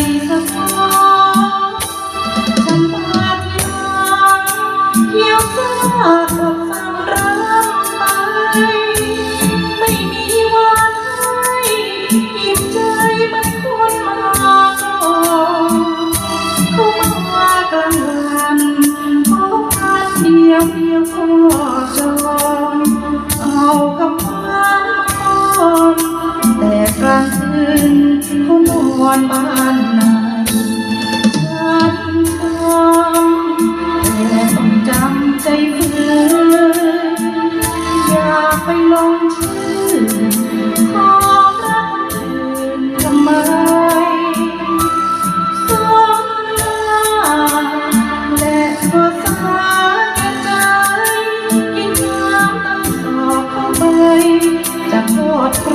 ฉันปาาริย์เที่ยวซากับสังรักไปไม่มีวันให้อิ่มใจมันคนมาก่อนเขามากลางวันพบกันเดียวเดียวก็เอาคำพันาก่อนแต่กลางคืนเขานอนบ้าน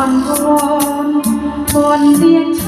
อ่อนโอนเรียน